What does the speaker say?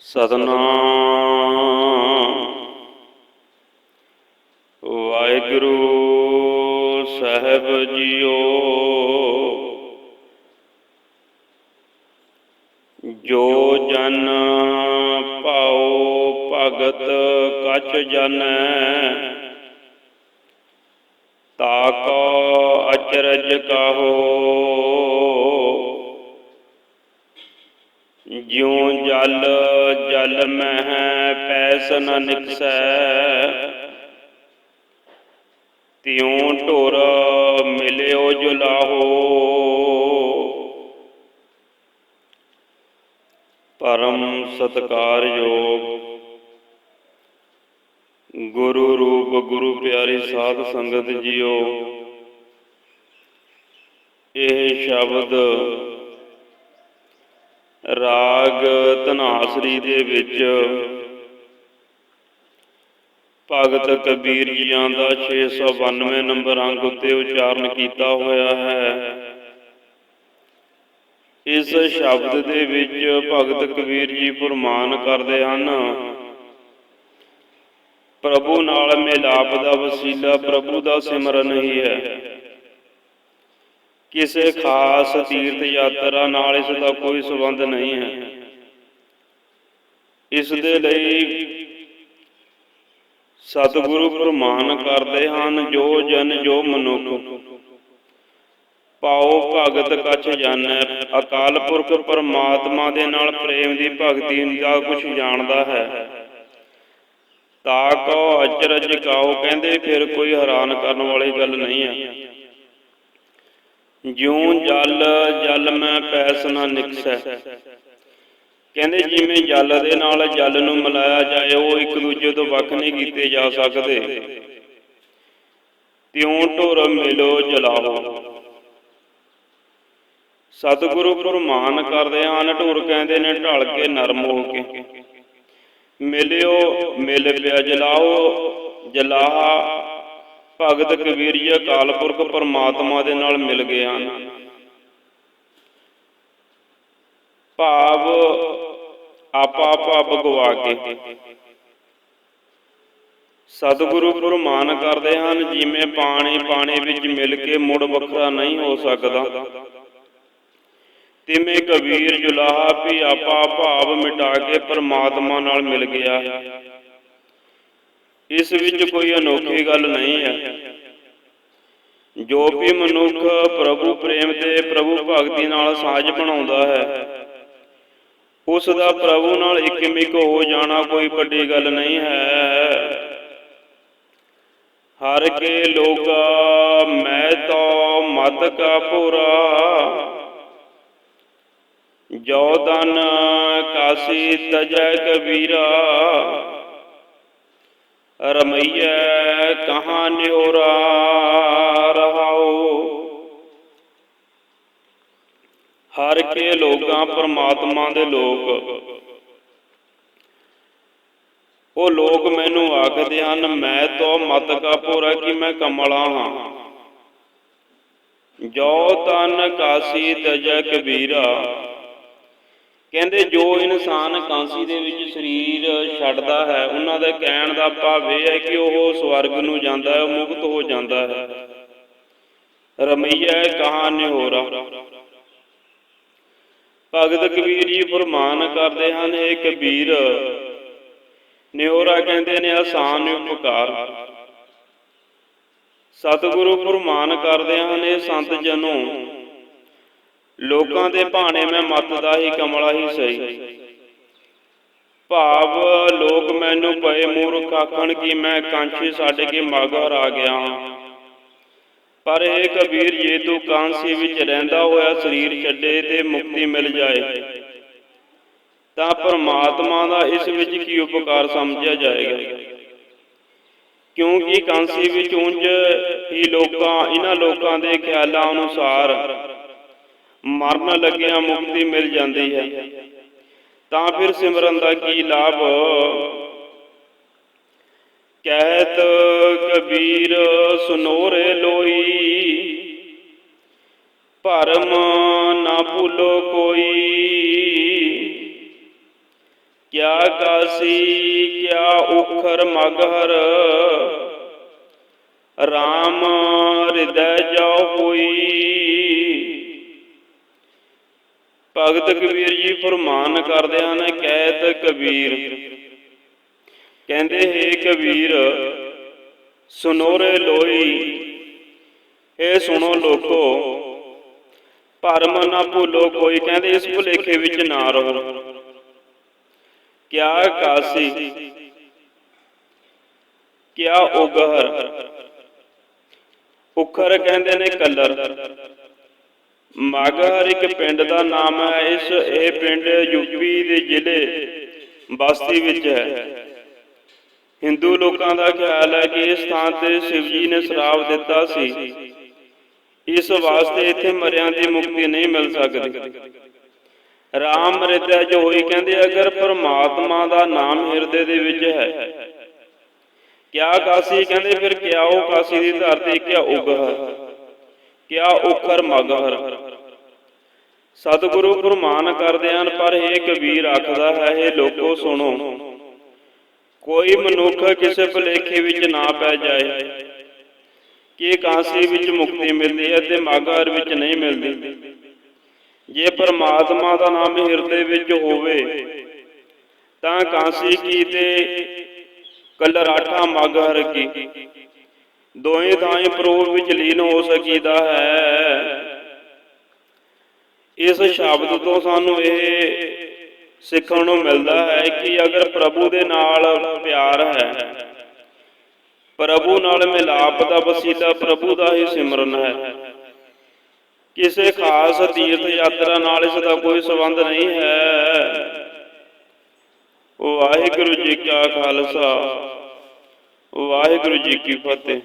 ਸਤਨਾਮ। ਵਾਹਿਗੁਰੂ ਸਾਹਿਬ JIO. ਜੋ ਜਨ ਭਾਉ ਭਗਤ ਕਛ ਜਨੈ ਤਾਕੋ ਅਚਰਜ ਕਾਹੋ। ਜਿਉ ਜਲ ਜਲ ਮਹਿ ਪੈਸ ਨ ਨਿਕਸੈ। ਤਿਉ ਢੁਰ ਮਿਲਿਓ ਜੁਲਾਹੋ। ਪਰਮ ਸਤਕਾਰਯੋਗ ਗੁਰੂ ਰੂਪ, ਗੁਰੂ ਪਿਆਰੇ ਸਾਧ ਸੰਗਤ ਜੀਓ, ਇਹ ਸ਼ਬਦ ਰਾਗ ਧਨਾਸਰੀ ਦੇ ਵਿੱਚ ਭਗਤ ਕਬੀਰ ਜੀਆਂ ਦਾ 692 ਨੰਬਰ ਅੰਗ ਉੱਤੇ ਉਚਾਰਨ ਕੀਤਾ ਹੋਇਆ ਹੈ। ਇਸ ਸ਼ਬਦ ਦੇ ਵਿੱਚ ਭਗਤ ਕਬੀਰ ਜੀ ਫਰਮਾਨ ਕਰਦੇ ਹਨ, ਪ੍ਰਭੂ ਨਾਲ ਮਿਲਾਪ ਦਾ ਵਸੀਲਾ ਪ੍ਰਭੂ ਦਾ ਸਿਮਰਨ ਹੀ ਹੈ। ਕਿਸੇ ਖਾਸ ਤੀਰਥ ਯਾਤਰਾ ਨਾਲ ਇਸ ਦਾ ਕੋਈ ਸੰਬੰਧ ਨਹੀਂ ਹੈ। ਇਸ ਦੇ ਲਈ ਸਤਿਗੁਰੂ ਪ੍ਰਮਾਨ ਕਰਦੇ ਹਨ ਜੋ ਜਨ ਜੋ ਮਨੁੱਖ। ਪਾਉ ਭਗਤ ਕਛ ਜਾਣੈ ਅਕਾਲ ਪੁਰਖ ਪਰਮਾਤਮਾ ਦੇ ਨਾਲ ਪ੍ਰੇਮ ਦੀ ਭਗਤੀ ਦਾ ਕੁਝ ਜਾਣਦਾ ਹੈ। ਤਾ ਕੋ ਅਚਰਜ ਕਾਉ ਕਹਿੰਦੇ ਫਿਰ ਕੋਈ ਹੈਰਾਨ ਕਰਨ ਵਾਲੀ ਗੱਲ ਨਹੀਂ ਹੈ। ਜਿਉ ਜਲ ਜਲ ਮੈਂ ਪੈਸ ਨਾ ਨਿਕਸੈ। ਕਹਿੰਦੇ ਜਿਵੇਂ ਜਲ ਦੇ ਨਾਲ ਜਲ ਨੂੰ ਮਿਲਾਇਆ ਜਾਏ, ਉਹ ਇੱਕ ਦੂਜੇ ਤੋਂ ਵੱਖ ਨਹੀਂ ਕੀਤੇ ਜਾ ਸਕਦੇ। ਤਿਉ ਢੁਰ ਮਿਲੋ ਜਲਾਓ ਸਤਿਗੁਰੂ ਪ੍ਰਮਾਨ ਕਰਦੇ ਹਨ ਢੁਰ ਕਹਿੰਦੇ ਨੇ ਢਲ ਕੇ ਨਰਮ ਹੋ ਕੇ। ਮਿਲਿਓ, ਮਿਲ ਪਿਆ ਜਲਾਓ, ਜਲਾਹਾ ਭਗਤ ਕਬੀਰ ਜੀ ਪੁਰਖ ਪਰਮਾਤਮਾ ਦੇ ਨਾਲ ਮਿਲ ਗਏ ਹਨ। ਭਾਵ ਆਪਾ ਭਾਵ ਗਵਾ ਕੇ। ਸਤਿਗੁਰੂ ਫਰਮਾਨ ਕਰਦੇ ਹਨ, ਜਿਵੇਂ ਪਾਣੀ ਪਾਣੀ ਵਿੱਚ ਮਿਲ ਕੇ ਮੁੜ ਵੱਖਰਾ ਨਹੀਂ ਹੋ ਸਕਦਾ। ਤਿਵੇਂ ਕਬੀਰ ਜੁਲਾਹਾ ਵੀ ਆਪਾ ਭਾਵ ਮਿਟਾ ਕੇ ਪਰਮਾਤਮਾ ਨਾਲ ਮਿਲ ਗਿਆ। ਇਸ ਵਿੱਚ ਕੋਈ ਅਨੋਖੀ ਗੱਲ ਨਹੀਂ ਹੈ। ਜੋ ਵੀ ਮਨੁੱਖ ਪ੍ਰਭੂ ਪ੍ਰੇਮ ਤੇ ਪ੍ਰਭੂ ਭਗਤੀ ਨਾਲ ਸਾਜ ਬਣਾਉਂਦਾ ਹੈ ਉਸ ਦਾ ਪ੍ਰਭੂ ਨਾਲ ਇਕਮਿਕ ਹੋ ਜਾਣਾ ਕੋਈ ਵੱਡੀ ਗੱਲ ਨਹੀਂ ਹੈ। ਹਰ ਕੇ ਲੋਕ ਮੈਂ ਤੋ ਮਤ ਕਾ ਪੂਰਾ, ਜੋ ਤਨ ਕਾਸੀ ਤਜੈ ਕਬੀਰਾ। ਰਮਈਐ ਕਹਾਂ ਨਿਉਰਾ ਰਹਾਉ। ਹਰ ਕੇ ਲੋਕਾਂ ਪਰਮਾਤਮਾ ਦੇ ਲੋਕ। ਉਹ ਲੋਕ ਮੈਨੂੰ ਆਖਦੇ ਹਨ, ਮੈਂ ਤੋ ਮਤ ਕਾ ਪੂਰਾ ਕਿ ਮੈਂ ਕਮਲਾ ਹਾਂ। ਜੋ ਤਨ ਕਾਸੀ ਤਜ ਕਬੀਰਾ ਕਹਿੰਦੇ ਜੋ ਇਨਸਾਨ ਕਾਂਸੀ ਦੇ ਵਿੱਚ ਸਰੀਰ ਛੱਡਦਾ ਹੈ ਉਹਨਾਂ ਦੇ ਕਹਿਣ ਦਾ ਭਾਵ ਇਹ ਹੈ ਕਿ ਉਹ ਸਵਰਗ ਨੂੰ ਜਾਂਦਾ ਹੈ ਮੁਕਤ ਹੋ ਜਾਂਦਾ ਹੈ। ਰਮਈਆ ਕਹਾਂ ਨਿਹੋਰਾ ਭਗਤ ਕਬੀਰ ਜੀ ਫਰਮਾਨ ਕਰਦੇ ਹਨ ਇਹ ਕਬੀਰ ਨਿਹੋਰਾ ਕਹਿੰਦੇ ਨੇ ਆਸਾਨ ਉਪਕਾਰ। ਸਤਿਗੁਰੂ ਫਰਮਾਨ ਕਰਦੇ ਹਨ ਇਹ ਸੰਤ ਜਨੋ ਲੋਕਾਂ ਦੇ ਭਾਣੇ ਮੈਂ ਮਤ ਦਾ ਹੀ ਕਮਲਾ ਹੀ ਸਹੀ। ਭਾਵ ਲੋਕ ਮੈਨੂੰ ਪਏ ਮੂਰਖ ਆਖਣ ਕਿ ਮੈਂ ਕਾਂਛੀ ਛੱਡ ਕੇ ਮਗ ਹਰਾ ਗਿਆ ਹਾਂ। ਪਰ ਇਹ ਕਬੀਰ ਜੇ ਤੂੰ ਕਾਂਸੀ ਵਿੱਚ ਰਹਿੰਦਾ ਹੋਇਆ ਸਰੀਰ ਛੱਡੇ ਤੇ ਮੁਕਤੀ ਮਿਲ ਜਾਏ। ਤਾਂ ਪਰਮਾਤਮਾ ਦਾ ਇਸ ਵਿੱਚ ਕੀ ਉਪਕਾਰ ਸਮਝਿਆ ਜਾਏਗਾ? ਕਿਉਂਕਿ ਕਾਂਸੀ ਵਿੱਚ ਉਂਝ ਹੀ ਲੋਕਾਂ ਇਹਨਾਂ ਲੋਕਾਂ ਦੇ ਖਿਆਲਾਂ ਅਨੁਸਾਰ ਮਰਨ ਲੱਗਿਆ ਮੁਕਤੀ ਮਿਲ ਜਾਂਦੀ ਹੈ। ਤਾਂ ਫਿਰ ਸਿਮਰਨ ਦਾ ਕੀ ਲਾਭ? ਕਹਿਤ ਕਬੀਰ, ਸੁਨੋਰੇ ਲੋਈ। ਭਰਮ ਨਾ ਭੁਲੋ ਕੋਈ। ਕਿਆ ਕਾਸੀ, ਕਿਆ ਉਖਰ ਮਗਹਰ। RAM ਹਿਰਦੈ ਜੋ ਹੋਈ ਭਗਤ ਕਬੀਰ ਜੀ ਫਰਮਾਨ ਕਰਦੇ ਹਨ ਕਹਿਤ ਕਬੀਰ। ਕਹਿੰਦੇ ਹੈ ਕਬੀਰ, ਸੁਨੋਰੇ ਲੋਈ ਇਹ ਸੁਣੋ ਲੋਕੋ, ਭਰਮ ਨਾ ਭੁੱਲੋ ਕੋਈ, ਕਹਿੰਦੇ ਇਸ ਭੁਲੇਖੇ ਵਿੱਚ ਨਾ ਰਹੋ। ਕਿਆ ਕਾਸੀ, ਕਿਆ ਉਗਹਰ। ਉਖਰ ਕਹਿੰਦੇ ਨੇ ਕਲਰ। ਮਾਗਹਰ ਇੱਕ ਪਿੰਡ ਦਾ ਨਾਮ ਹੈ, ਇਸ ਇਹ ਪਿੰਡ ਯੂਪੀ ਦੇ ਜ਼ਿਲ੍ਹੇ ਬਸਤੀ ਵਿੱਚ ਹੈ। ਹਿੰਦੂ ਲੋਕਾਂ ਦਾ ਖਿਆਲ ਹੈ ਕਿ ਇਸ ਥਾਂ ਤੇ ਸ਼ਿਵ ਨੇ ਸ਼ਰਾਪ ਦਿੱਤਾ ਸੀ। ਇਸ ਵਾਸਤੇ ਇੱਥੇ ਮਰਿਆਂ ਦੀ ਮੁਕਤੀ ਨਹੀਂ ਮਿਲ ਸਕਦੀ। ਰਾਮ ਰਿਤਿਆ ਜੋ ਹੋਈ ਕਹਿੰਦੇ, ਅਗਰ ਪਰਮਾਤਮਾ ਦਾ ਨਾਮ ਹਿਰਦੇ ਦੇ ਵਿੱਚ ਹੈ, ਕਿਆ ਕਾਸੀ ਕਹਿੰਦੇ, ਫਿਰ ਕਿਆ ਉਹ ਕਾਸੀ ਦੀ ਧਰਤੀ, ਕਿਆ ਉਗ ਹੈ। ਕਿਆ ਉਖਰ ਮਗਹਰ। ਸਤਿਗੁਰੂ ਫਰਮਾਨ ਕਰਦੇ ਹਨ, ਪਰ ਇਹ ਕਬੀਰ ਆਖਦਾ ਹੈ ਇਹ ਲੋਕੋ ਸੁਣੋ। ਕੋਈ ਮਨੁੱਖ ਕਿਸੇ ਭੁਲੇਖੇ ਵਿੱਚ ਨਾ ਪੈ ਜਾਏ। ਕਿ ਕਾਂਸੀ ਵਿੱਚ ਮੁਕਤੀ ਮਿਲਦੀ ਹੈ ਤੇ ਮਾਗਰ ਵਿੱਚ ਨਹੀਂ ਮਿਲਦੀ। ਜੇ ਪਰਮਾਤਮਾ ਦਾ ਨਾਮ ਹਿਰਦੇ ਵਿੱਚ ਹੋਵੇ, ਤਾਂ ਕਾਂਸੀ ਕੀ ਤੇ ਕਲਰਾਠਾ ਮਾਗਰ ਕੀ? ਦੋਵੇਂ ਥਾਈਂ ਪ੍ਰੋਰ ਵਿੱਚ ਲੀਨ ਹੋ ਸਕੀਦਾ ਹੈ। ਇਸ ਸ਼ਬਦ ਤੋਂ ਸਾਨੂੰ ਇਹ ਸਿੱਖਣ ਨੂੰ ਮਿਲਦਾ ਹੈ ਕਿ ਅਗਰ ਪ੍ਰਭੂ ਦੇ ਨਾਲ ਪਿਆਰ ਹੈ, ਪ੍ਰਭੂ ਨਾਲ ਮਿਲਾਪ ਦਾ ਵਸੀਲਾ ਪ੍ਰਭੂ ਦਾ ਹੀ ਸਿਮਰਨ ਹੈ। ਕਿਸੇ ਖਾਸ ਤੀਰਥ ਯਾਤਰਾ ਨਾਲ ਇਸ ਦਾ ਕੋਈ ਸੰਬੰਧ ਨਹੀਂ ਹੈ। ਵਾਹਿਗੁਰੂ ਜੀ ਕਾ ਖਾਲਸਾ। ਵਾਹਿਗੁਰੂ ਜੀ ਕੀ ਫਤਿਹ।